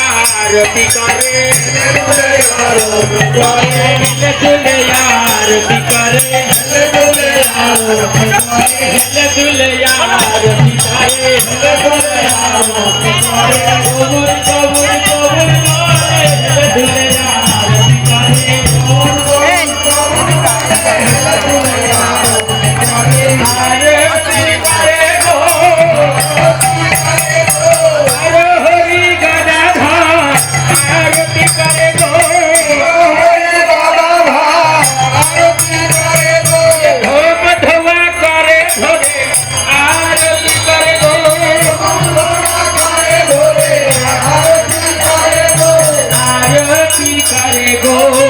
आरती करे हिले दुले आरती करे हिले दुले आरती करे कबूल यार कबूल करे করে গো।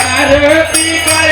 Happy birthday.